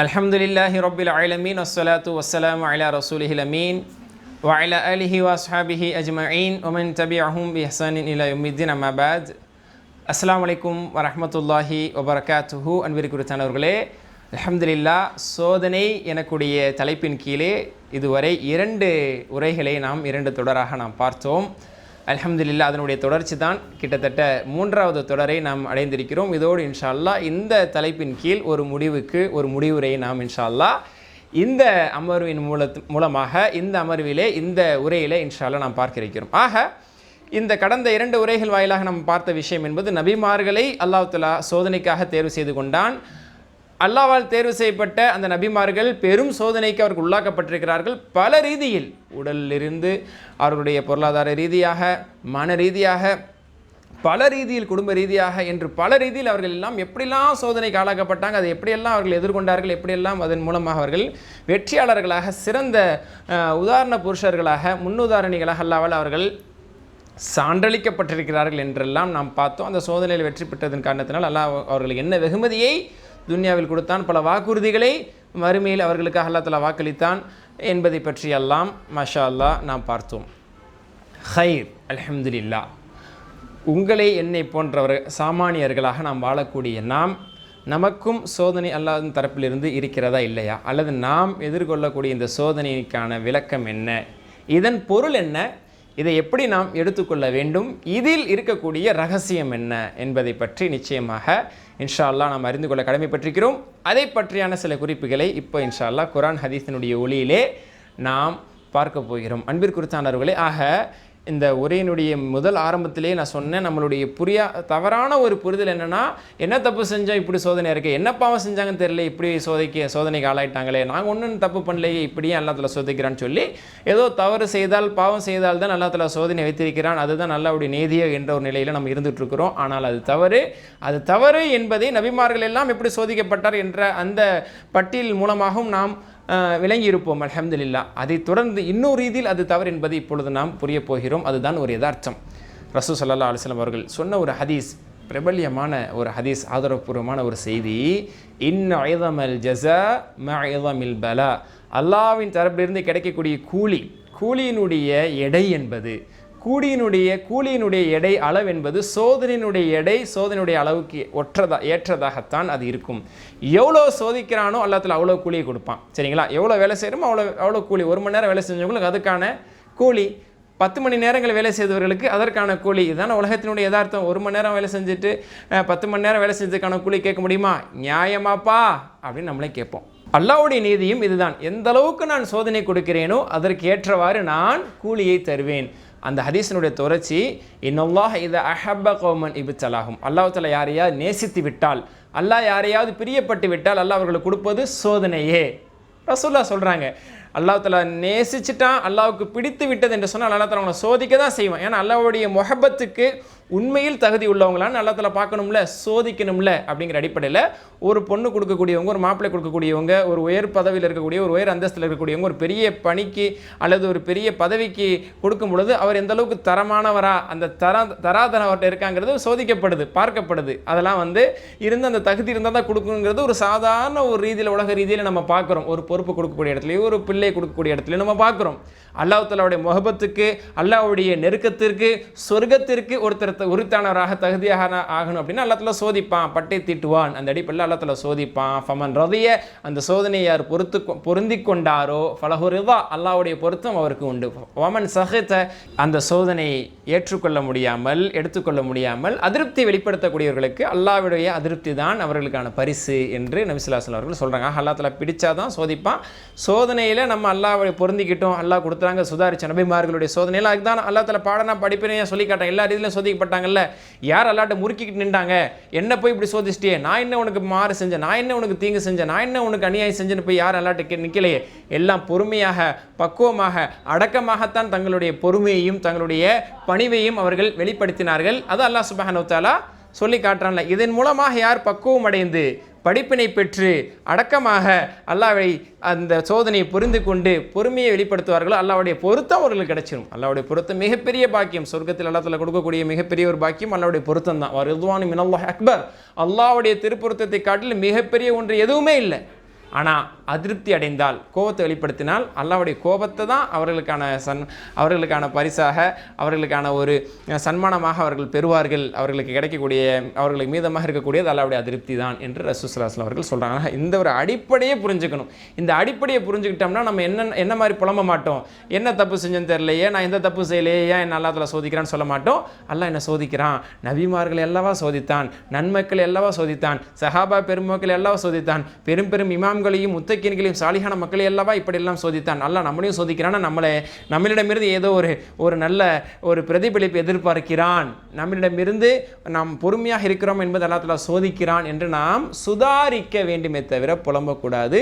الحمد لله رب العالمين والصلاة والسلام على رسوله الأمين وعلى آله وأصحابه أجمعين ومن تبعهم بإحسان إلى يوم الدين أما بعد அஸ்ஸலாமு அலைக்கும் வரஹ்மத்துல்லாஹி வபரகாத்துஹு அன்பிற்கு குறித்தானவர்களே அல்ஹம்துலில்லா சோதனை எனக்குடைய தலைப்பின் கீழே இதுவரை இரண்டு உரைகளை நாம் இரண்டு தொடராக நாம் பார்த்தோம் அல்ஹம்துலில்லா அதனுடைய தொடர்ச்சி தான் கிட்டத்தட்ட மூன்றாவது தொடரை நாம் அடைந்திருக்கிறோம். இதோடு இன்ஷால்லா இந்த தலைப்பின் கீழ் ஒரு முடிவுக்கு ஒரு முடிவுரையை நாம் இன்ஷால்லா இந்த அமர்வின் மூலத் மூலமாக இந்த அமர்விலே இந்த உரையிலே இன்ஷால்லா நாம் பார்க்க இருக்கிறோம் ஆக இந்த கடந்த இரண்டு உரைகள் வாயிலாக நாம் பார்த்த விஷயம் என்பது நபிமார்களை அல்லாஹ் சோதனைக்காக தேர்வு செய்து கொண்டான். அல்லாஹ்வால் தேர்வு செய்யப்பட்ட அந்த நபிமார்கள் பெரும் சோதனைக்கு அவர்கள் உள்ளாக்கப்பட்டிருக்கிறார்கள். பல ரீதியில் உடலிலிருந்து அவர்களுடைய பொருளாதார ரீதியாக மன ரீதியாக பல ரீதியில் குடும்ப ரீதியாக என்று பல ரீதியில் அவர்கள் எல்லாம் எப்படிலாம் சோதனைக்கு ஆளாக்கப்பட்டாங்க அதை எப்படியெல்லாம் அவர்கள் எதிர்கொண்டார்கள் எப்படியெல்லாம் அதன் மூலமாக அவர்கள் வெற்றியாளர்களாக சிறந்த உதாரண புருஷர்களாக முன்னுதாரணிகளாக அல்லாமல் அவர்கள் சான்றளிக்கப்பட்டிருக்கிறார்கள் என்றெல்லாம் நாம் பார்த்தோம். அந்த சோதனையில் வெற்றி பெற்றதன் காரணத்தினால் அல்லாஹ் அவர்களுக்கு என்ன வெகுமதியை துன்யாவில் கொடுத்தான் பல வாக்குறுதிகளை மறுமையில் அவர்களுக்காக அல்லா தலா வாக்களித்தான் என்பதை பற்றியெல்லாம் மஷா அல்லாஹ் நாம் பார்த்தோம். ஹைர் அலமதுல்லா உங்களை என்னை போன்றவர் சாமானியர்களாக நாம் வாழக்கூடிய நாம் நமக்கும் சோதனை அல்லாத தரப்பிலிருந்து இருக்கிறதா இல்லையா? அல்லது நாம் எதிர்கொள்ளக்கூடிய இந்த சோதனைக்கான விளக்கம் என்ன? இதன் பொருள் என்ன? இதை எப்படி நாம் எடுத்துக்கொள்ள வேண்டும்? இதில் இருக்கக்கூடிய ரகசியம் என்ன? என்பதை பற்றி நிச்சயமாக இன்ஷா அல்லாஹ் நாம் அறிந்து கொள்ள கடமைப்பட்டிருக்கிறோம். அதை பற்றியான சில குறிப்புகளை இப்போ இன்ஷா அல்லாஹ் குரான் ஹதீஸினுடைய ஒளியிலே நாம் பார்க்க போகிறோம். அன்பிற்குறித்தானவர்களே ஆக இந்த உரையினுடைய முதல் ஆரம்பத்திலேயே நான் சொன்னேன் நம்மளுடைய புரியா தவறான ஒரு புரிதல் என்னன்னா என்ன தப்பு செஞ்சோம் இப்படி சோதனை இருக்குது என்ன பாவம் செஞ்சாங்கன்னு தெரியல இப்படி சோதைக்கு சோதனைக்கு ஆளாயிட்டாங்களே நாங்கள் ஒன்றும் தப்பு பண்ணலையே இப்படியே அல்லாத்துல சோதிக்கிறான்னு சொல்லி ஏதோ தவறு செய்தால் பாவம் செய்தால் தான் அல்லாத்துல சோதனை வைத்திருக்கிறான் அதுதான் அல்லாவுடைய நீதியோ என்ற ஒரு நிலையில் நம்ம இருந்துகிட்ருக்கிறோம் ஆனால் அது தவறு. அது தவறு என்பதை நபிமார்கள் எல்லாம் எப்படி சோதிக்கப்பட்டார் என்ற அந்த பட்டியல் மூலமாகவும் நாம் விளங்கியிருப்போம் அலமதுல்லா அதை தொடர்ந்து இன்னொரு ரீதியில் அது தவறு என்பதை இப்பொழுது நாம் புரிய போகிறோம். அதுதான் ஒரு யதார்த்தம். ரசூ சல்லா அலுவலம் அவர்கள் சொன்ன ஒரு ஹதீஸ் பிரபல்யமான ஒரு ஹதீஸ் ஆதரவுபூர்வமான ஒரு செய்தி இன் ஐதமல் ஜஸா மஇதமில் பலா. அல்லாவின் தரப்பிலிருந்து கிடைக்கக்கூடிய கூலி கூலியினுடைய எடை என்பது கூடியினுடைய கூலியினுடைய எடை அளவு என்பது சோதனையினுடைய எடை சோதனையுடைய அளவுக்கு ஒற்றதா ஏற்றதாகத்தான் அது இருக்கும். எவ்வளோ சோதிக்கிறானோ அல்லாத்துல அவ்வளோ கூலியை கொடுப்பான். சரிங்களா? எவ்வளோ வேலை செய்கிறோமோ அவ்வளோ அவ்வளோ கூலி. ஒரு மணி நேரம் வேலை செஞ்சவங்களுக்கு அதுக்கான கூலி. பத்து மணி நேரங்கள் வேலை செய்தவர்களுக்கு அதற்கான கூலி. இதுதானே உலகத்தினுடைய யதார்த்தம். ஒரு மணி நேரம் வேலை செஞ்சுட்டு பத்து மணி நேரம் வேலை செஞ்சதுக்கான கூலி கேட்க முடியுமா? நியாயமாப்பா? அப்படின்னு நம்மளே கேட்போம். அல்லாவுடைய நீதியும் இதுதான். எந்த அளவுக்கு நான் சோதனை கொடுக்கிறேனோ அதற்கு ஏற்றவாறு நான் கூலியை தருவேன். அந்த ஹதீஸினுடைய தொடர்ச்சி இன்னொல்லாஹ் இதை அஹப்ப கோமன் இபிச்சலாகும் அல்லாஹ் யாரையாவது நேசித்து விட்டால் அல்லாஹ் யாரையாவது பிரியப்பட்டு விட்டால் அல்லாஹ் அவர்களுக்கு கொடுப்பது சோதனையே. ரசூல்லா சொல்கிறாங்க அல்லாஹ் நேசிச்சிட்டான் அல்லாவுக்கு பிடித்து விட்டது என்று சொன்னால் அல்லாஹ் தஆலா அவங்களை சோதிக்க தான் செய்வான். ஏன்னா அல்லாவுடைய முஹப்பத்துக்கு உண்மையில் தகுதி உள்ளவங்களான்னு நல்லத்தில் பார்க்கணும்ல சோதிக்கணும்ல அப்படிங்கிற அடிப்படையில் ஒரு பொண்ணு கொடுக்கக்கூடியவங்க ஒரு மாப்பிள்ளை கொடுக்கக்கூடியவங்க ஒரு உயர் பதவியில் இருக்கக்கூடிய ஒரு உயர் அந்தஸ்தில் இருக்கக்கூடியவங்க ஒரு பெரிய பணிக்கு அல்லது ஒரு பெரிய பதவிக்கு கொடுக்கும் பொழுது அவர் எந்த அளவுக்கு தரமானவரா அந்த தர தராதனவர்கிட்ட இருக்காங்கிறது சோதிக்கப்படுது பார்க்கப்படுது. அதெல்லாம் வந்து இருந்து அந்த தகுதி இருந்தால் தான் கொடுக்குங்கிறது ஒரு சாதாரண ஒரு ரீதியில் உலக ரீதியில் நம்ம பார்க்குறோம். ஒரு பொறுப்பு கொடுக்கக்கூடிய இடத்துலையும் ஒரு பிள்ளை கொடுக்கக்கூடிய இடத்துலையும் நம்ம பார்க்குறோம். அல்லாஹ் தலாவுடைய முகபத்துக்கு அல்லாவுடைய நெருக்கத்திற்கு சொர்க்கத்திற்கு ஒருத்தர் த- உரித்தானவராக தகுதியாக ஆகணும் அப்படின்னா அல்லா சோதிப்பான். பட்டை தீட்டுவான். அந்த அடிப்படையில் அல்லா தலா சோதிப்பான். ஃபமன் ரதைய அந்த சோதனையை யார் பொறுத்து பொருந்தி கொண்டாரோ ஃபலஹுரிதா அல்லாஹ்வுடைய பொருத்தம் அவருக்கு உண்டு. வமன் சஹித்த அந்த சோதனையை ஏற்றுக்கொள்ள முடியாமல் எடுத்துக்கொள்ள முடியாமல் அதிருப்தி வெளிப்படுத்தக்கூடியவர்களுக்கு அல்லாஹ்வுடைய அதிருப்தி தான் அவர்களுக்கான பரிசு என்று நபிசுல்லாசன் அவர்கள் சொல்கிறாங்க அல்லா தலா பிடிச்சாதான் சோதிப்பான். சோதனையில் நம்ம அல்லாஹ்வை பொருந்திக்கிட்டோம் அல்லாஹ் கொடுத்துறாங்க சுதாரிச்ச நபிமார்களுடைய சோதனையில். அதுதான் அல்லா தலை பாடனா படிப்பினையாக சொல்லி காட்டேன் எல்லா ரீதியிலும் சோதிக்கப்பட்டாங்கல்ல. யார் அல்லாட்ட முறுக்கிக்கிட்டு நின்றாங்க? என்ன போய் இப்படி சோதிச்சிட்டே நான் என்ன உனக்கு மாறு செஞ்சேன் நான் என்ன உனக்கு தீங்கு செஞ்சேன் நான் என்ன உனக்கு அநியாயம் செஞ்சேன்னு போய் யார் அல்லாட்ட நிற்கலையே எல்லாம் பொறுமையாக பக்குவமாக அடக்கமாகத்தான் தங்களுடைய பொறுமையையும் தங்களுடைய பணிவையும் அவர்கள் வெளிப்படுத்தினார்கள். அது அல்லாஹ் சுபஹானு தஆலா சொல்லி காட்டுறான்ல. இதன் மூலமாக யார் பக்குவம் அடைந்து படிப்பினை பெற்று அடக்கமாக அல்லாவை அந்த சோதனையை புரிந்து கொண்டு பொறுமையை வெளிப்படுத்துவார்களோ அல்லாவுடைய பொருத்தம் அவர்களுக்கு கிடைச்சிடும் அல்லாவுடைய பொருத்தம் மிகப்பெரிய பாக்கியம். சொர்க்கத்தில் அல்லாத்துல கொடுக்கக்கூடிய மிகப்பெரிய ஒரு பாக்கியம் அல்லாவுடைய பொருத்தம் தான். ரிதுவானு மினல்லா அக்பர். அல்லாவுடைய திருப்பொருத்தத்தை காட்டில் மிகப்பெரிய ஒன்று எதுவுமே இல்லை. ஆனால் அதிருப்தி அடைந்தால் கோபத்தை வெளிப்படுத்தினால் அல்லாவுடைய கோபத்தை தான் அவர்களுக்கான சன் அவர்களுக்கான பரிசாக அவர்களுக்கான ஒரு சன்மானமாக அவர்கள் பெறுவார்கள். அவர்களுக்கு கிடைக்கக்கூடிய அவர்களுக்கு மீதமாக இருக்கக்கூடியது அல்லாவுடைய அதிருப்தி தான் என்று ரசூசலாஸ்லாம் அவர்கள் சொல்கிறாங்க இந்த ஒரு அடிப்படையை புரிஞ்சுக்கணும். இந்த அடிப்படையை புரிஞ்சுக்கிட்டோம்னா நம்ம என்ன என்ன மாதிரி புலம்ப மாட்டோம். என்ன தப்பு செஞ்சேன்னு தெரியலையே நான் எந்த தப்பு செய்யலையே ஏன் என்ன அல்லாத்துல சோதிக்கிறான்னு சொல்ல மாட்டோம். அல்லாஹ் என்ன சோதிக்கிறான்? நபிமார்கள் எல்லாவா சோதித்தான் நன்மக்கள் எல்லாவா சோதித்தான் சஹாபா பெருமக்கள் எல்லாவா சோதித்தான் பெரும் பெரும் இமாம் இமாம்களையும் முத்தக்கீன்களையும் சாலிகான மக்களை எல்லாவா இப்படியெல்லாம் சோதித்தான். நல்லா நம்மளையும் சோதிக்கிறான். நம்மளை நம்மளிடமிருந்து ஏதோ ஒரு ஒரு நல்ல ஒரு பிரதிபலிப்பு எதிர்பார்க்கிறான். நம்மளிடமிருந்து நாம் பொறுமையாக இருக்கிறோம் என்பது அல்லாஹ் சோதிக்கிறான் என்று நாம் சுதாரிக்க வேண்டுமே தவிர புலம்பக்கூடாது.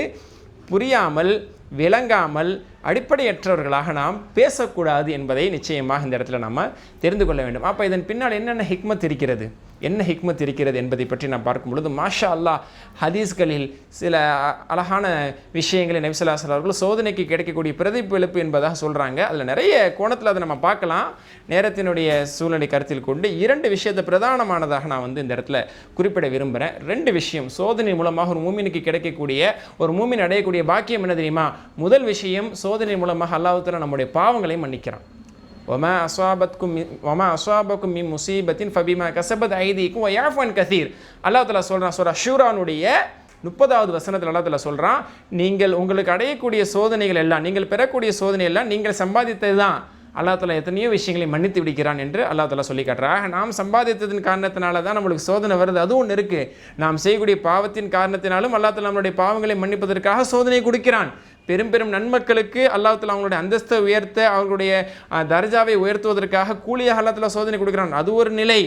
புரியாமல் விளங்காமல் அடிப்படையற்றவர்களாக நாம் பேசக்கூடாது என்பதை நிச்சயமாக இந்த இடத்துல நம்ம தெரிந்து கொள்ள வேண்டும். அப்போ இதன் பின்னால் என்னென்ன ஹிக்மத் இருக்கிறது? என்ன ஹிக்மத் இருக்கிறது என்பதை பற்றி நான் பார்க்கும் பொழுது மாஷா அல்லாஹ் ஹதீஸ்களில் சில அ- அழகான விஷயங்களை நபிசல்லாசல் அவர்கள் சோதனைக்கு கிடைக்கக்கூடிய பிரதிபலிப்பு என்பதாக சொல்கிறாங்க அதில் நிறைய கோணத்தில் அதை நம்ம பார்க்கலாம். நேரத்தினுடைய சூழ்நிலை கருத்தில் கொண்டு இரண்டு விஷயத்தை பிரதானமானதாக நான் வந்து இந்த இடத்துல குறிப்பிட விரும்புகிறேன் ரெண்டு விஷயம் சோதனை மூலமாக ஒரு மூமினுக்கு கிடைக்கக்கூடிய ஒரு மூமின் அடையக்கூடிய பாக்கியம் என்ன தெரியுமா? முதல் விஷயம் சோதனை மூலமாக அல்லாஹ்வுத்தாலா நம்முடைய பாவங்களை மன்னிக்கிறான். ஒமா அஸ்வாபத்கும் ஒமா அஸ்வாபக்கும் மி முசீபத்தின் ஃபபிமா கசபத் ஐதீக்கும் ஒயாஃபன் கசீர். அல்லாஹ் தலா சொல்கிறான் சொல்கிறா ஷூரானுடைய முப்பதாவது வசனத்தில் அல்லாஹ் தலா சொல்கிறான் நீங்கள் உங்களுக்கு அடையக்கூடிய சோதனைகள் எல்லாம் நீங்கள் பெறக்கூடிய சோதனை எல்லாம் நீங்கள் சம்பாதித்தது தான் அல்லா தலா எத்தனையோ விஷயங்களை மன்னித்து விடுக்கிறான் என்று அல்லா தலா சொல்லி காட்டுறாங்க நாம் சம்பாதித்ததின் காரணத்தினால தான் நம்மளுக்கு சோதனை வருது. அதுவும் ஒன்று இருக்குது நாம் செய்யக்கூடிய பாவத்தின் காரணத்தினாலும் அல்லா தலா நம்மளுடைய பாவங்களை மன்னிப்பதற்காக சோதனை கொடுக்கிறான். பெரும் பெரும் நன்மக்களுக்கு அல்லாஹ்தாலா அவங்களுடைய அந்தஸ்தை உயர்த்த அவர்களுடைய தர்ஜாவை உயர்த்துவதற்காக கூலியாக அல்லாஹ்தாலா சோதனை கொடுக்குறாங்க அது ஒரு நிலை.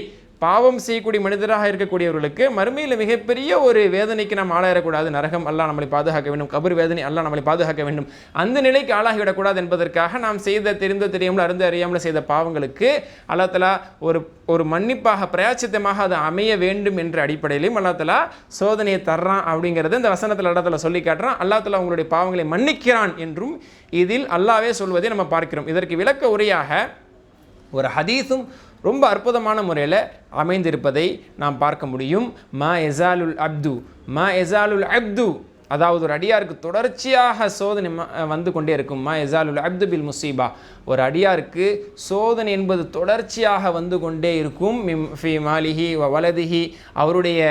பாவம் செய்யக்கூடிய மனிதராக இருக்கக்கூடியவர்களுக்கு மறுமையில் மிகப்பெரிய ஒரு வேதனைக்கு நாம் ஆளாயிடக்கூடாது. நரகம் அல்லா நம்மளை பாதுகாக்க வேண்டும். கபர் வேதனை அல்லா நம்மளை பாதுகாக்க வேண்டும். அந்த நிலைக்கு ஆளாகிவிடக்கூடாது என்பதற்காக நாம் செய்த தெரிந்த தெரியாமல் அறிந்து அறியாமல் செய்த பாவங்களுக்கு அல்லா தலா ஒரு ஒரு மன்னிப்பாக பிரயாச்சித்தமாக அது அமைய வேண்டும் என்ற அடிப்படையிலும் அல்லா தலா சோதனையை தர்றான் அப்படிங்கிறது இந்த வசனத்தில் இடத்துல சொல்லி காட்டுறான். அல்லா தலா உங்களுடைய பாவங்களை மன்னிக்கிறான் என்றும் இதில் அல்லாவே சொல்வதை நம்ம பார்க்கிறோம். இதற்கு விளக்க உரையாக ஒரு ஹதீஸும் ரொம்ப அற்புதமான முறையில் அமைந்திருப்பதை நாம் பார்க்க முடியும். மா எசாலுல் அப்து. மா எசாலுல் அப்து. அதாவது ஒரு அடியாருக்கு தொடர்ச்சியாக சோதனை ம- வந்து கொண்டே இருக்கும். எசாலுல் அப்து பில் முசீபா. ஒரு அடியாருக்கு சோதனை என்பது தொடர்ச்சியாக வந்து கொண்டே இருக்கும். மிம் ஃபி மாலிஹி வலதிஹி. அவருடைய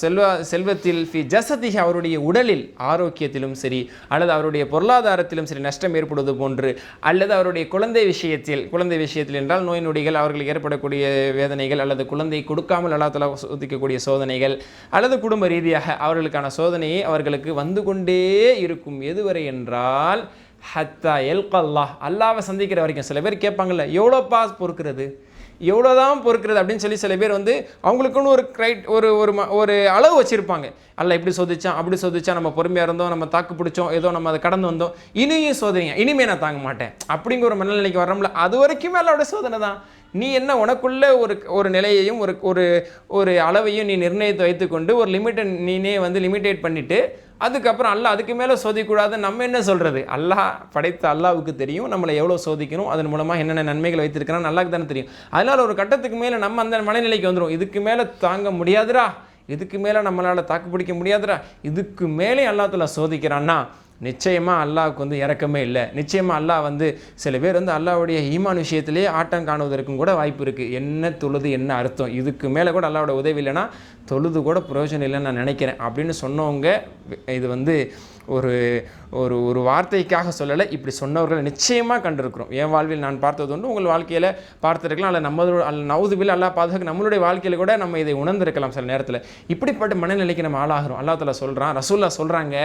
செல்வ செல்வத்தில் ஃபி ஜசதிஹி அவருடைய உடலில் ஆரோக்கியத்திலும் சரி அல்லது அவருடைய பொருளாதாரத்திலும் சரி நஷ்டம் ஏற்படுவது போன்று அல்லது அவருடைய குழந்தை விஷயத்தில் குழந்தை விஷயத்தில் என்றால் நோய் நொடிகள் அவர்களுக்கு ஏற்படக்கூடிய வேதனைகள் அல்லது குழந்தை கொடுக்காமல் அல்லா தலா சோதிக்கக்கூடிய சோதனைகள் அல்லது குடும்ப ரீதியாக அவர்களுக்கான சோதனையை அவர்களுக்கு வந்து கொண்டே இருக்கும். எதுவரை என்றால் ஹத்தா எல்கல்லாஹ். அல்லாவை சந்திக்கிற வரைக்கும். சில பேர் கேட்பாங்கல்ல எவ்வளோப்பா பொறுக்கிறது? எவ்வளோதான் பொறுக்கிறது? அப்படின்னு சொல்லி சில பேர் வந்து அவங்களுக்குன்னு ஒரு கிரைட் ஒரு ஒரு ஒரு அளவு வச்சுருப்பாங்க. அல்ல இப்படி சோதிச்சான் அப்படி சோதிச்சான். நம்ம பொறுமையாக இருந்தோம் நம்ம தாக்கு பிடிச்சோம் ஏதோ நம்ம அதை கடந்து வந்தோம். இனியும் சோதனைங்க இனிமே நான் தாங்க மாட்டேன். அப்படிங்கிற ஒரு மனநிலைக்கு வரோம்ல அது வரைக்குமே அல்லாவோட சோதனை தான். நீ என்ன உனக்குள்ள ஒரு ஒரு நிலையையும் ஒரு ஒரு ஒரு அளவையும் நீ நிர்ணயித்து வைத்துக்கொண்டு ஒரு லிமிட்டை நீனே வந்து லிமிட்டேட் பண்ணிவிட்டு அதுக்கப்புறம் அல்லாஹ் அதுக்கு மேலே சோதிக்கூடாது நம்ம என்ன சொல்கிறது அல்லாஹ் படைத்த அல்லாவுக்கு தெரியும் நம்மளை எவ்வளோ சோதிக்கணும் அதன் மூலமாக என்னென்ன நன்மைகள் வைத்திருக்கிறான் நல்லாக்கு தானே தெரியும். அதனால் ஒரு கட்டத்துக்கு மேலே நம்ம அந்த மனநிலைக்கு வந்துடும் இதுக்கு மேலே தாங்க முடியாதுடா. இதுக்கு மேலே நம்மளால் தாக்கு பிடிக்க முடியாதுடா. இதுக்கு மேலே அல்லாத்துல சோதிக்கிறான்னா நிச்சயமாக அல்லாவுக்கு வந்து இறக்கமே இல்லை. நிச்சயமாக அல்லாஹ் வந்து சில பேர் வந்து அல்லாவுடைய ஈமான் விஷயத்திலேயே ஆட்டம் காணுவதற்கும் கூட வாய்ப்பு இருக்குது என்ன தொழுது என்ன அர்த்தம்? இதுக்கு மேலே கூட அல்லாவோட உதவி இல்லைன்னா தொழுது கூட பிரயோஜனம் இல்லைன்னு நான் நினைக்கிறேன். அப்படின்னு சொன்னவங்க இது வந்து ஒரு ஒரு ஒரு வார்த்தைக்காக சொல்லலை. இப்படி சொன்னவர்கள் நிச்சயமாக கண்டிருக்கிறோம். என் வாழ்வில் நான் பார்த்தது உண்டு. உங்கள் வாழ்க்கையில் பார்த்துருக்கலாம். அல்ல நம்மளோட அல்ல நவுதுபில் அல்லா பாதுகாக்க நம்மளுடைய வாழ்க்கையில் கூட நம்ம இதை உணர்ந்திருக்கலாம் சில நேரத்தில். இப்படிப்பட்ட மனநிலைக்கு நம்ம ஆளாகிறோம். அல்லா சொல்கிறான் ரசூல்லா சொல்கிறாங்க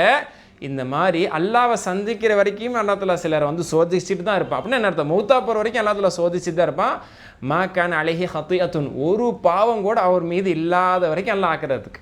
இந்த மாதிரி அல்லாவை சந்திக்கிற வரைக்கும் அல்லாத்துல சிலர் சிலரை வந்து சோதிச்சுட்டு தான் இருப்பான். அப்படின்னா என்ன அர்த்தம்? மௌத்தா போகிற வரைக்கும் அல்லாத்துல சோதிச்சுட்டு தான் இருப்பான். மா கான் அழகி ஹத்து ஒரு பாவம் கூட அவர் மீது இல்லாத வரைக்கும் எல்லாம் ஆக்கிறதுக்கு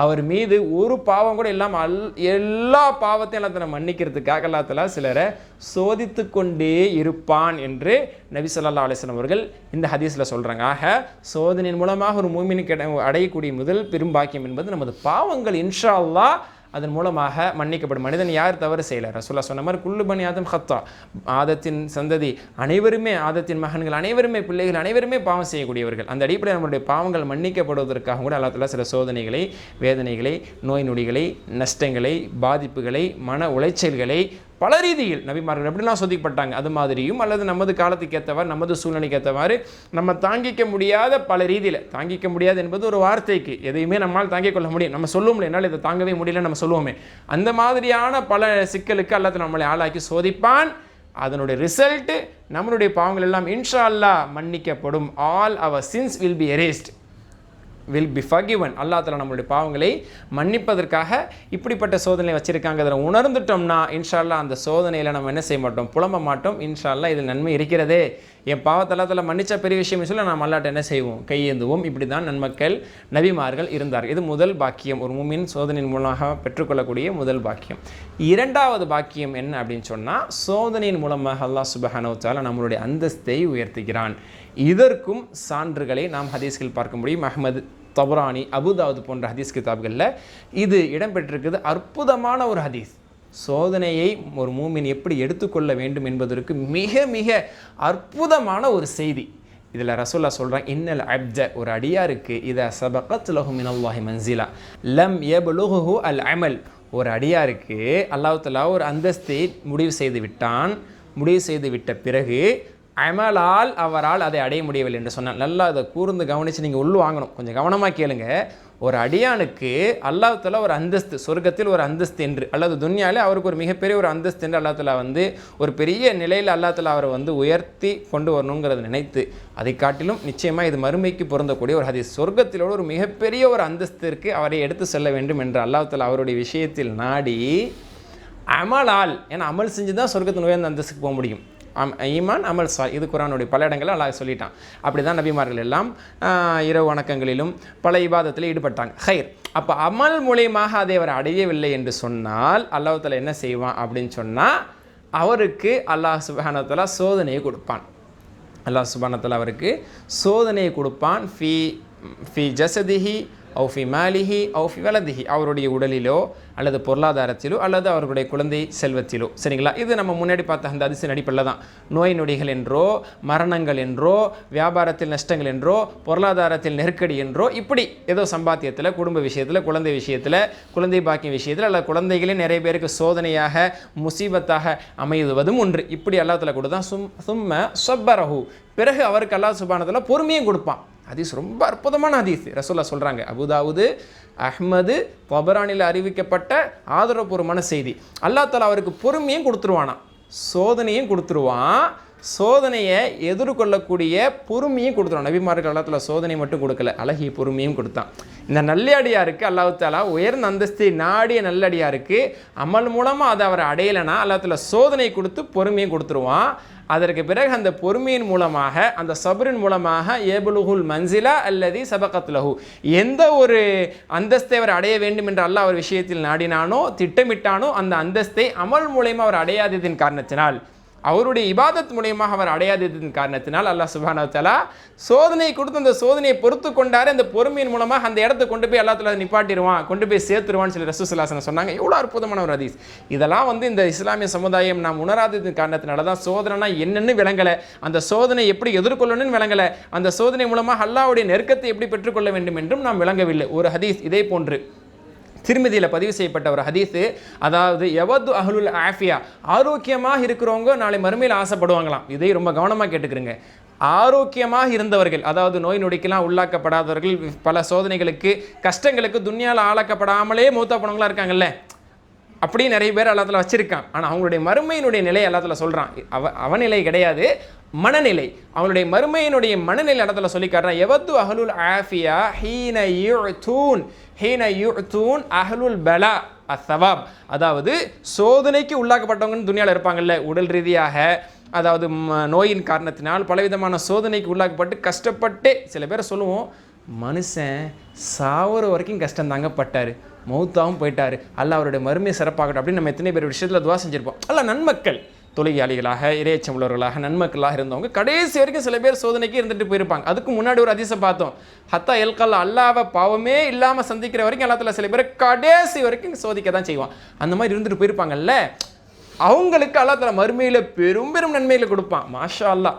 அவர் மீது ஒரு பாவம் கூட இல்லாமல் அல் எல்லா பாவத்தையும் எல்லாத்தின மன்னிக்கிறதுக்காக எல்லாத்துல சிலரை சோதித்து கொண்டே இருப்பான் என்று நபி சொல்லா அலைஹி அவர்கள் இந்த ஹதீஸில் சொல்கிறாங்க ஆக சோதனையின் மூலமாக ஒரு மூமினுக்கு கிட அடையக்கூடிய முதல் பெரும்பாக்கியம் என்பது நமது பாவங்கள். இன்ஷா அல்லாஹ் அதன் மூலமாக மன்னிக்கப்படும். மனிதன் யார் தவறு செய்யலை? ரசூல்லா சொன்ன மாதிரி குல்லு பனி ஆதம் ஹத்தா. ஆதத்தின் சந்ததி அனைவருமே ஆதத்தின் மகன்கள் அனைவருமே பிள்ளைகள் அனைவருமே பாவம் செய்யக்கூடியவர்கள். அந்த அடிப்படையில் நம்மளுடைய பாவங்கள் மன்னிக்கப்படுவதற்காக கூட அல்லா சில சோதனைகளை வேதனைகளை நோய் நொடிகளை நஷ்டங்களை பாதிப்புகளை மன உளைச்சல்களை பல ரீதியில் நபிமார்கள் எப்படிலாம் சோதிக்கப்பட்டாங்க? அது மாதிரியும் அல்லது நமது காலத்துக்கு ஏற்றவாறு நமது சூழ்நிலைக்கு ஏற்றவாறு நம்ம தாங்கிக்க முடியாத பல ரீதியில் தாங்கிக்க முடியாது என்பது ஒரு வார்த்தைக்கு எதையுமே நம்மால் தாங்கிக் கொள்ள முடியும். நம்ம சொல்லுவோம்ல என்னால் இதை தாங்கவே முடியல நம்ம சொல்லுவோமே. அந்த மாதிரியான பல சிக்கலுக்கு அல்லது நம்மளை ஆளாக்கி சோதிப்பான். அதனுடைய ரிசல்ட்டு நம்மளுடைய பாவங்கள் எல்லாம் இன்ஷா மன்னிக்கப்படும். All our sins will be erased will be forgiven அல்லா தலா நம்மளுடைய பாவங்களை மன்னிப்பதற்காக இப்படிப்பட்ட சோதனை வச்சுருக்காங்க அதில் உணர்ந்துட்டோம்னா இன்ஷால்லா அந்த சோதனையில் நம்ம என்ன செய்ய மாட்டோம்? புலம்ப மாட்டோம். இன்ஷால்லா இதில் நன்மை இருக்கிறதே. என் பாவத்தலாத்தில் மன்னித்த மன்னிச்ச பெரிய விஷயம் சொல்ல நாம் அல்லாட்ட என்ன செய்வோம்? கையேந்துவோம். இப்படி தான் நன்மக்கள் நபிமார்கள் இருந்தார்கள் இது முதல் பாக்கியம். ஒரு மூமின் சோதனையின் மூலமாக பெற்றுக்கொள்ளக்கூடிய முதல் பாக்கியம். இரண்டாவது பாக்கியம் என்ன அப்படின்னு சொன்னால் சோதனையின் மூலமாக அல்லாஹ் சுபஹானவத்தால் நம்மளுடைய அந்தஸ்தை உயர்த்துகிறான். இதற்கும் சான்றுகளை நாம் ஹதீஸ்கள் பார்க்க முடியும். அஹ்மது தபுரானி அபுதாவுது போன்ற ஹதீஸ் கிதாப்களில் இது இடம்பெற்றிருக்குது. அற்புதமான ஒரு ஹதீஸ். சோதனையை ஒரு மூமின் எப்படி எடுத்துக்கொள்ள வேண்டும் என்பதற்கு மிக மிக அற்புதமான ஒரு செய்தி. இதில் ரசோல்லா சொல்கிறான் இன்னல் அப்ஜ ஒரு அடியாருக்கு இதை சபகத் லஹு மினல்லாஹி மன்சிலா. லம் யபுலுஹு அல் அமல் ஒரு அடியாருக்கு அல்லாஹலா ஒரு அந்தஸ்தை முடிவு செய்து விட்டான். முடிவு செய்து விட்ட பிறகு அமலால் அவரால் அதை அடைய முடியவில்லை என்று சொன்னால் நல்லா அதை கூர்ந்து கவனித்து நீங்கள் உள்ளு வாங்கணும். கொஞ்சம் கவனமாக கேளுங்க. ஒரு அடியானுக்கு அல்லாஹ் ஒரு அந்தஸ்து சொர்க்கத்தில் ஒரு அந்தஸ்து என்று அல்லது துன்யாலே அவருக்கு ஒரு மிகப்பெரிய ஒரு அந்தஸ்து என்று அல்லாஹ் வந்து ஒரு பெரிய நிலையில் அல்லாஹ் அவரை வந்து உயர்த்தி கொண்டு வரணுங்கிறத நினைத்து அதை காட்டிலும் நிச்சயமாக இது மறுமைக்கு பொருந்தக்கூடிய ஒரு ஹதீஸ். சொர்க்கத்திலோடு ஒரு மிகப்பெரிய ஒரு அந்தஸ்திற்கு அவரை எடுத்து செல்ல வேண்டும் என்று அல்லாஹ் அவருடைய விஷயத்தில் நாடி அமலால் ஏன்னா அமல் செஞ்சு தான் சொர்க்கத்தின் உயர்ந்த அந்தஸ்துக்கு போக முடியும். ஈமான் அமல் சா இது குரானுடைய பல இடங்களில் அல்லாஹ் சொல்லிட்டான். அப்படி தான் நபிமார்கள் எல்லாம் இரவு வணக்கங்களிலும் பல இபாதத்தில் ஈடுபட்டாங்க. ஹைர். அப்போ அமல் மூலியமாக அதை அவர் அடையவில்லை என்று சொன்னால் அல்லாஹத்தில் என்ன செய்வான் அப்படின்னு சொன்னால் அவருக்கு அல்லாஹ் சுபானத்தில் சோதனையை கொடுப்பான். அல்லாஹ் சுபானத்தில் அவருக்கு சோதனையை கொடுப்பான். ஃபி ஃபி ஜசதிஹி அவு மாலிஹி அவு ஃபி வலதிஹி. அவருடைய உடலிலோ அல்லது பொருளாதாரத்திலோ அல்லது அவர்களுடைய குழந்தை செல்வத்திலோ. சரிங்களா? இது நம்ம முன்னாடி பார்த்த அந்த அதிசய நடிப்பில் தான். நோய் நொடிகள் என்றோ மரணங்கள் என்றோ வியாபாரத்தில் நஷ்டங்கள் என்றோ பொருளாதாரத்தில் நெருக்கடி என்றோ இப்படி ஏதோ சம்பாத்தியத்தில் குடும்ப விஷயத்தில் குழந்தை விஷயத்தில் குழந்தை பாக்கியம் விஷயத்தில் அல்லது குழந்தைகளே நிறைய பேருக்கு சோதனையாக முசீபத்தாக அமைதுவதும் ஒன்று. இப்படி அல்லாத்தில் கூட தான் சும் சும்ம சொப்பரஹு. பிறகு அவருக்கு அல்லா சுபானத்தில் பொறுமையும் கொடுப்பான். ஹதீஸ் ரொம்ப அற்புதமான ஹதீஸ். ரசோல்லா சொல்கிறாங்க அபுதாவுது அஹ்மது பபரானில் அறிவிக்கப்பட்ட ஆதரவுபூர்வமான செய்தி. அல்லாஹ் தலா அவருக்கு பொறுமையும் கொடுத்துருவானா? சோதனையும் கொடுத்துருவான். சோதனையை எதிர்கொள்ளக்கூடிய பொறுமையும் கொடுத்துருவான். நபிமார்கள் அல்லாத்துல சோதனை மட்டும் கொடுக்கல அழகிய பொறுமையும் கொடுத்தான். இந்த நல்லடியாருக்கு அல்லாஹு தாலா உயர்ந்த அந்தஸ்தை நாடிய நல்லடியாருக்கு அமல் மூலமாக அதை அவர் அடையலைன்னா அல்லாத்துல சோதனை கொடுத்து பொறுமையும் கொடுத்துருவான். அதற்கு பிறகு அந்த பொறுமையின் மூலமாக அந்த சபரின் மூலமாக ஏபுலுகுல் மன்சிலா அல்லது சபகத்லஹு எந்த ஒரு அந்தஸ்தை அவர் அடைய வேண்டும் என்று அல்லாஹ் அவர் விஷயத்தில் நாடினானோ திட்டமிட்டானோ அந்த அந்தஸ்தை அமல் மூலயமா அவர் அடையாததின் காரணத்தினால். அவருடைய இபாதத் மூலியமாக அவர் அடையாததின் காரணத்தினால் அல்லாஹ் சுபான சோதனை கொடுத்து அந்த சோதனையை பொறுத்து கொண்டாரு. அந்த பொறுமையின் மூலமாக அந்த இடத்த கொண்டு போய் அல்லா தலா நிப்பாட்டிடுவான் கொண்டு போய் சேர்த்துருவான்னு சொல்லி ரசூசுல்லாசன சொன்னாங்க. எவ்வளோ அற்புதமான ஒரு ஹதீஸ். இதெல்லாம் வந்து இந்த இஸ்லாமிய சமுதாயம் நாம் உணராததின் காரணத்தினால தான் சோதனைனா என்னென்னு விளங்கலை. அந்த சோதனை எப்படி எதிர்கொள்ளணும்னு விளங்கலை. அந்த சோதனை மூலமாக அல்லாவுடைய நெருக்கத்தை எப்படி பெற்றுக்கொள்ள வேண்டும் என்றும் நாம் விளங்கவில்லை. ஒரு ஹதீஸ் இதே போன்று. திருமதியில் பதிவு செய்யப்பட்ட ஒரு ஹதீஸு. அதாவது எவது அஹ்லுல் ஆஃபியா? ஆரோக்கியமாக இருக்கிறவங்க நாளை மறுமையில் ஆசைப்படுவாங்களாம். இதை ரொம்ப கவனமாக கேட்டுக்கிறேங்க. ஆரோக்கியமாக இருந்தவர்கள் அதாவது நோய் நொடிக்கெல்லாம் உள்ளாக்கப்படாதவர்கள் பல சோதனைகளுக்கு கஷ்டங்களுக்கு துன்யால் ஆளாக்கப்படாமலே மூத்தா பணங்களாக இருக்காங்கல்ல? அப்படி நிறைய பேர் எல்லாத்துல வச்சிருக்கான். ஆனால் அவங்களுடைய மறுமையினுடைய நிலை எல்லாத்துல சொல்கிறான் அவ அவநிலை கிடையாது. மனநிலை. அவங்களுடைய மறுமையினுடைய மனநிலை இடத்துல சொல்லி காட்டுறான் எவது அஹ்லுல் ஆஃபியா ஹீன யுத்தூன் ஹீன அஹலுல் அஹ்லுல் பலா அசவாப் அதாவது சோதனைக்கு உள்ளாக்கப்பட்டவங்கன்னு துணியால் இருப்பாங்கல்ல உடல் ரீதியாக அதாவது ம- நோயின் காரணத்தினால் பலவிதமான சோதனைக்கு உள்ளாக்கப்பட்டு கஷ்டப்பட்டு சில பேரை சொல்லுவோம் மனுஷன் சாவர வரைக்கும் கஷ்டம் தாங்க பட்டார் மௌத்தாவும் போயிட்டார் அல்ல அவருடைய மறுமையை சிறப்பாகட்டும் அப்படின்னு நம்ம எத்தனை பேர் விஷயத்தில் துவா செஞ்சுருப்போம். அல்ல நன்மக்கள் தொழிலாளிகளாக இறையச்சம் உள்ளவர்களாக நன்மக்களாக இருந்தவங்க கடைசி வரைக்கும் சில பேர் சோதனைக்கு இருந்துட்டு போயிருப்பாங்க. அதுக்கு முன்னாடி ஒரு அதிசயம் பார்த்தோம். ஹத்தா எல்கல் அல்லாவை பாவமே இல்லாமல் சந்திக்கிற வரைக்கும் எல்லாத்துல சில பேர் கடைசி வரைக்கும் சோதிக்க தான் செய்வான். அந்த மாதிரி இருந்துட்டு போயிருப்பாங்கல்ல? அவங்களுக்கு அல்லாத்துல மறுமையில் பெரும் பெரும் நன்மைகளை கொடுப்பான். மாஷா அல்லாஹ்.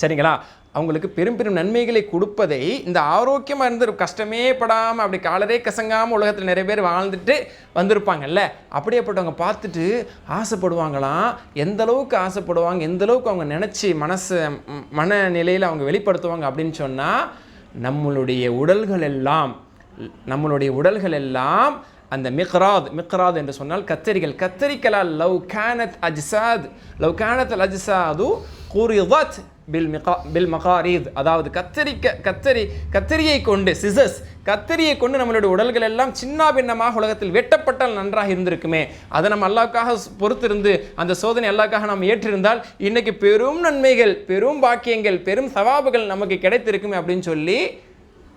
சரிங்களா? அவங்களுக்கு பெரும் பெரும் நன்மைகளை கொடுப்பதை இந்த ஆரோக்கியமாக இருந்து கஷ்டமே படாமல் அப்படி காலரே கசங்காமல் உலகத்தில் நிறைய பேர் வாழ்ந்துட்டு வந்திருப்பாங்கல்ல. அப்படியேப்பட்டவங்க பார்த்துட்டு ஆசைப்படுவாங்களாம் எந்த அளவுக்கு ஆசைப்படுவாங்க? எந்த அளவுக்கு அவங்க நினச்சி மனசு மனநிலையில் அவங்க வெளிப்படுத்துவாங்க அப்படின்னு சொன்னால் நம்மளுடைய உடல்கள் எல்லாம் நம்மளுடைய உடல்கள் எல்லாம் அந்த மிக்ராத் மிக்ராத் என்று சொன்னால் கத்தரிகள். கத்தரிக்கலால் லவ் கேனத் அஜ்சாத் லவ் கேனத் அல் அஜ்சாது கூறிதத் பில் மிகா பில் மகாரீத் அதாவது கத்தரிக்க கத்தரி கத்தரியை கொண்டு சிசஸ் கத்தரியை கொண்டு நம்மளுடைய உடல்கள் எல்லாம் சின்ன பின்னமாக உலகத்தில் வெட்டப்பட்டால் நன்றாக இருந்திருக்குமே. அதை நம்ம அல்லாவுக்காக பொறுத்திருந்து அந்த சோதனை அல்லாவுக்காக நாம் ஏற்றிருந்தால் இன்னைக்கு பெரும் நன்மைகள் பெரும் பாக்கியங்கள் பெரும் சவாபுகள் நமக்கு கிடைத்திருக்குமே அப்படின்னு சொல்லி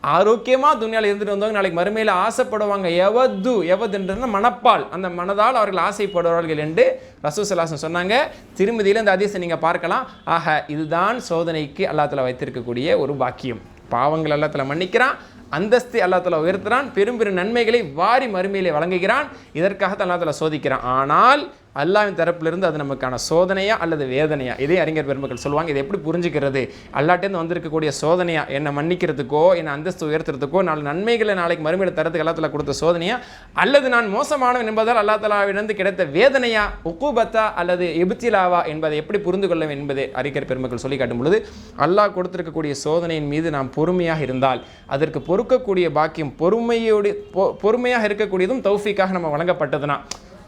ஆரோக்கியமாக துணியால் இருந்துட்டு வந்தவங்க நாளைக்கு மறுமையில் ஆசைப்படுவாங்க. எவது எவதுன்றது மனப்பால். அந்த மனதால் அவர்கள் ஆசைப்படுவார்கள் என்று ரசூசலாசன் சொன்னாங்க. திருமதியில் இந்த அதிசயம் நீங்கள் பார்க்கலாம். ஆக இதுதான் சோதனைக்கு அல்லாத்தில் வைத்திருக்கக்கூடிய ஒரு பாக்கியம் பாவங்கள் எல்லாத்தில் மன்னிக்கிறான். அந்தஸ்து அல்லாத்தில் உயர்த்துறான். பெரும் பெரும் நன்மைகளை வாரி மறுமையிலே வழங்குகிறான். இதற்காகத்தான் அல்லாத்தில் சோதிக்கிறான். ஆனால் அல்லாவின் தரப்பிலிருந்து அது நமக்கான சோதனையா அல்லது வேதனையா? இதே அறிஞர் பெருமக்கள் சொல்லுவாங்க. இதை எப்படி புரிஞ்சுக்கிறது? அல்லாட்டேருந்து வந்திருக்கக்கூடிய சோதனையா? என்னை மன்னிக்கிறதுக்கோ என்னை அந்தஸ்து உயர்த்துறதுக்கோ நாலு நன்மைகளை நாளைக்கு மறுமையில தரத்துக்கு அல்லாத்துல கொடுத்த சோதனையா? அல்லது நான் மோசமானவன் என்பதால் அல்லா தலாவிலிருந்து கிடைத்த வேதனையா? உக்கூபத்தா அல்லது எபுத்திலாவா என்பதை எப்படி புரிந்து கொள்ள என்பதை அறிஞர் பெருமக்கள் சொல்லி காட்டும் பொழுது அல்லாஹ் கொடுத்திருக்கக்கூடிய சோதனையின் மீது நாம் பொறுமையாக இருந்தால் அதற்கு பொறுக்கக்கூடிய பாக்கியம் பொறுமையோடு பொ- பொறுமையாக இருக்கக்கூடியதும் தௌஃபிக்காக நம்ம வழங்கப்பட்டதுனா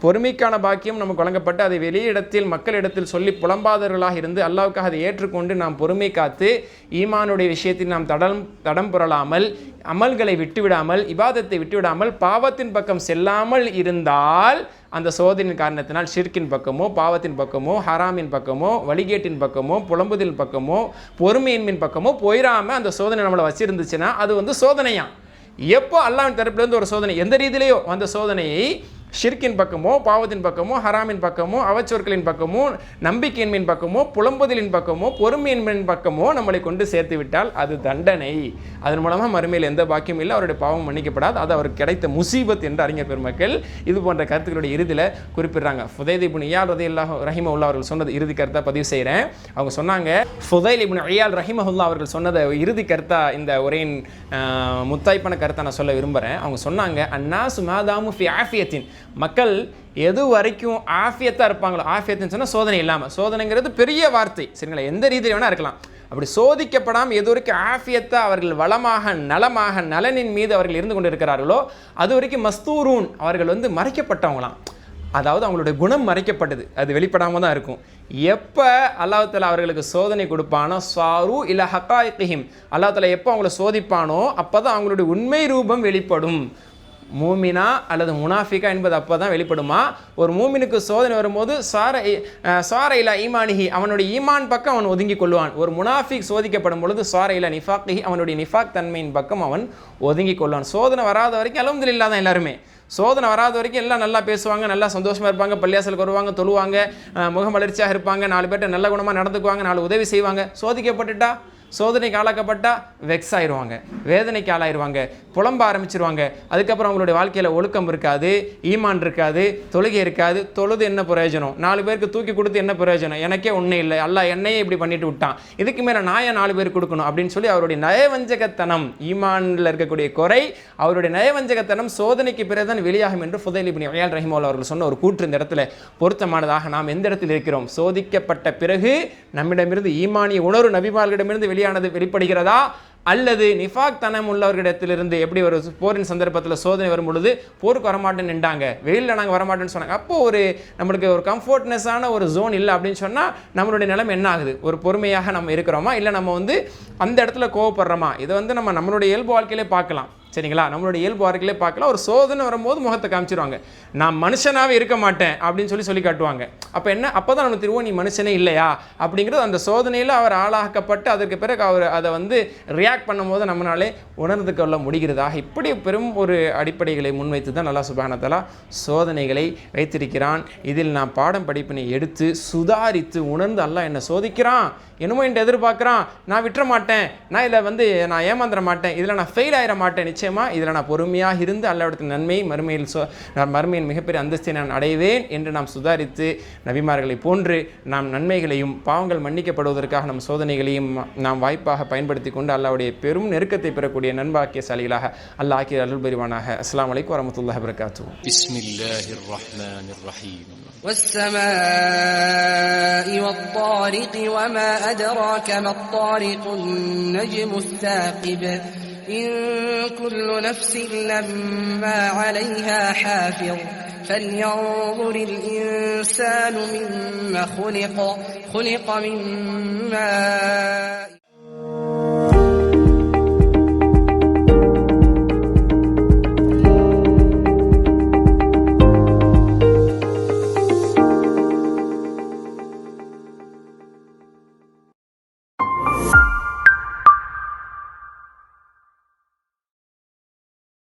பொறுமைக்கான பாக்கியம் நமக்கு வழங்கப்பட்டு அதை வெளியிடத்தில் மக்களிடத்தில் சொல்லி புலம்பாதவர்களாக இருந்து அல்லாவுக்காக அதை ஏற்றுக்கொண்டு நாம் பொறுமை காத்து ஈமானுடைய விஷயத்தில் நாம் தடம் தடம் புரளாமல் அமல்களை விட்டுவிடாமல் இபாதத்தை விட்டுவிடாமல் பாவத்தின் பக்கம் செல்லாமல் இருந்தால் அந்த சோதனையின் காரணத்தினால் ஷிர்கின் பக்கமோ பாவத்தின் பக்கமோ ஹராமின் பக்கமோ வழிகேட்டின் பக்கமோ புலம்புதல் பக்கமோ பொறுமையின்மின் பக்கமோ போயிடாமல் அந்த சோதனை நம்மளை வச்சிருந்துச்சுன்னா அது வந்து சோதனையா? எப்போ அல்லாவின் தரப்புலேருந்து ஒரு சோதனை எந்த ரீதியிலையோ அந்த சோதனையை ஷிர்கின் பக்கமோ பாவத்தின் பக்கமோ ஹராமின் பக்கமோ அவச்சொற்களின் பக்கமோ நம்பிக்கையின்மையின் பக்கமோ புலம்புதலின் பக்கமோ பொறுமையின்மையின் பக்கமோ நம்மளை கொண்டு சேர்த்து விட்டால் அது தண்டனை. அதன் மூலமாக மறுமையில் எந்த பாக்கியம் இல்லை. அவருடைய பாவம் மன்னிக்கப்படாது. அது அவருக்கு கிடைத்த முசீபத் என்று அறிஞர் பெருமக்கள் இது போன்ற கருத்துக்களுடைய இறுதியில் குறிப்பிடுறாங்க. ஃபுதைத் இபுன் இயால் ரதி அல்லாஹ் ரஹிமவுல்லா அவர்கள் சொன்னது இறுதி கருத்தாக பதிவு செய்கிறேன் அவங்க சொன்னாங்க ஃபுதைல் இபுன் ஐயால் ரஹிமஹுல்லா அவர்கள் சொன்னதை இறுதி கருத்தாக இந்த உரையின் முத்தாய்ப்பான கருத்தை நான் சொல்ல விரும்புகிறேன் அவங்க சொன்னாங்க அண்ணா சுமாதாமு ஃபி ஆஃபியத்தின் மக்கள் எது வரைக்கும் ஆஃபியத்தாக இருப்பாங்களோ ஆஃபியத்துன்னு சொன்னால் சோதனை இல்லாமல் சோதனைங்கிறது பெரிய வார்த்தை. சரிங்களா? எந்த ரீதியில் வேணால் இருக்கலாம். அப்படி சோதிக்கப்படாமல் எது வரைக்கும் ஆஃபியத்தாக அவர்கள் வளமாக நலமாக நலனின் மீது அவர்கள் இருந்து கொண்டு இருக்கிறார்களோ அது வரைக்கும் மஸ்தூரூன் அவர்கள் வந்து மறைக்கப்பட்டவங்களாம். அதாவது அவங்களுடைய குணம் மறைக்கப்பட்டது. அது வெளிப்படாமல் தான் இருக்கும். எப்போ அல்லாஹ்தாலா அவர்களுக்கு சோதனை கொடுப்பானோ சாரு இல்ல ஹக்காயிஹிம் அல்லாஹ்தாலா எப்போ அவங்கள சோதிப்பானோ அப்போ தான் அவங்களுடைய உண்மை ரூபம் வெளிப்படும். மூமினா அல்லது முனாஃபிகா என்பது அப்போ தான் வெளிப்படுமா? ஒரு மூமினுக்கு சோதனை வரும்போது சார அஹ், சார இலா ஈமானிஹி அவனுடைய ஈமான் பக்கம் அவன் ஒதுங்கி கொள்வான் ஒரு முனாஃபிக் சோதிக்கப்படும் பொழுது சார இலா நிஃபாக்கிஹி அவனுடைய நிஃபாக் தன்மையின் பக்கம் அவன் ஒதுங்கி கொள்வான் சோதனை வராத வரைக்கும் அலமதுல்லா தான் எல்லாருமே. சோதனை வராத வரைக்கும் எல்லாம் நல்லா பேசுவாங்க நல்லா சந்தோஷமாக இருப்பாங்க பள்ளியாசலுக்கு வருவாங்க தொழுவாங்க முகம் வளர்ச்சியாக இருப்பாங்க நாலு பேர்ட்ட நல்ல குணமாக நடந்துக்குவாங்க நாலு உதவி செய்வாங்க. சோதிக்கப்பட்டுட்டா? சோதனைக்கு ஆளாக்கப்பட்டால் வெக்ஸ் ஆயிடுவாங்க வேதனைக்கு ஆளாயிருவாங்க புலம்ப ஆரம்பிச்சிருவாங்க. அதுக்கப்புறம் அவங்களுடைய வாழ்க்கையில் ஒழுக்கம் இருக்காது ஈமான் இருக்காது தொழுகை இருக்காது தொழுது என்ன பிரயோஜனம்? நாலு பேருக்கு தூக்கி கொடுத்து என்ன பிரயோஜனம்? எனக்கே ஒன்றும் இல்லை. அல்ல என்னையே இப்படி பண்ணிட்டு விட்டான். இதுக்கு மேலே நான் ஏன் நாலு பேருக்கு கொடுக்கணும்? அப்படின்னு சொல்லி அவருடைய நயவஞ்சகத்தனம் ஈமானில் இருக்கக்கூடிய குறை அவருடைய நயவஞ்சகத்தனம் சோதனைக்கு பிறகுதான் வெளியாகும் என்று ஃபுதைல் இப்படி அயால் ரஹிமோல் அவர்கள் சொன்ன ஒரு கூற்று இந்த இடத்துல பொருத்தமானதாக நாம் எந்த இடத்தில் இருக்கிறோம்? சோதிக்கப்பட்ட பிறகு நம்மிடமிருந்து ஈமானிய உணர்வு நபிமார்களிடமிருந்து வெளியானது வெளிப்படுகிறதா? அல்லது நிஃபாக் தனம் உள்ளவர்களிடத்திலிருந்து எப்படி ஒரு போரின் சந்தர்ப்பத்தில் சோதனை வரும் பொழுது போருக்கு வரமாட்டேன்னு நின்றாங்க? வெயிலில் நாங்கள் வரமாட்டேன்னு சொன்னாங்க. அப்போ ஒரு நம்மளுக்கு ஒரு கம்ஃபர்ட்னஸான ஒரு ஜோன் இல்லை அப்படின்னு சொன்னால் நம்மளுடைய நிலைமை என்ன ஆகுது? ஒரு பொறுமையாக நம்ம இருக்கிறோமா? இல்லை நம்ம வந்து அந்த இடத்துல கோவப்படுறோமா? இதை வந்து நம்ம நம்மளுடைய இயல்பு வாழ்க்கையிலே பார்க்கலாம். சரிங்களா? நம்மளுடைய இயல்பு வாழ்க்கையிலே பார்க்கலாம் ஒரு சோதனை வரும்போது முகத்தை காமிச்சிருவாங்க. நான் மனுஷனாகவே இருக்க மாட்டேன் அப்படின்னு சொல்லி சொல்லி காட்டுவாங்க. அப்போ என்ன? அப்போ தான் நம்ம திருவோம் நீ மனுஷனே இல்லையா? அப்படிங்கிறது அந்த சோதனையில் அவர் ஆளாக்கப்பட்டு அதற்கு பிறகு அவர் அதை வந்து ரியாக்ட் பண்ணும்போது நம்மளாலே உணர்ந்து கொள்ள முடிகிறதாக இப்படி பெரும் ஒரு அடிப்படைகளை முன்வைத்து தான் நல்லா சுபானத்தலா சோதனைகளை வைத்திருக்கிறான். இதில் நான் பாடம் படிப்பினை எடுத்து சுதாரித்து உணர்ந்து அல்லாஹ் என்னை சோதிக்கிறான். என்னமோ என்று எதிர்பார்க்குறான். நான் விட்டுற மாட்டேன். நான் இதில் வந்து நான் ஏமாந்துட மாட்டேன். இதில் நான் ஃபெயில் ஆகிட மாட்டேன். நிச்சயமாக இதில் நான் பொறுமையாக இருந்து அல்லாவிடத்தில் நன்மை மறுமையில் சோ நான் மறுமையின் மிகப்பெரிய அந்தஸ்தை நான் அடைவேன் என்று நாம் சுதாரித்து நபிமார்களை போன்று நாம் நன்மைகளையும் பாவங்கள் மன்னிக்கப்படுவதற்காக நம் சோதனைகளையும் நாம் வாய்ப்பாக பயன்படுத்தி கொண்டு அல்லாவுடைய பெரும் நெருக்கத்தை பெறக்கூடிய நண்பாக்கியசாலிகளாக அல்லாஹ் ஆக்கிய அருள் புரிவானாக அஸ்ஸலாமு அலைக்கும் வரமத்துல்லாஹ் வரகாத்து بسم الله الرحمن الرحيم والسماء والطارق وما أدراك ما الطارق النجم الثاقب إن كل نفس لما عليها حافظ. فلينظر الإنسان مما خلق خلق من ماء.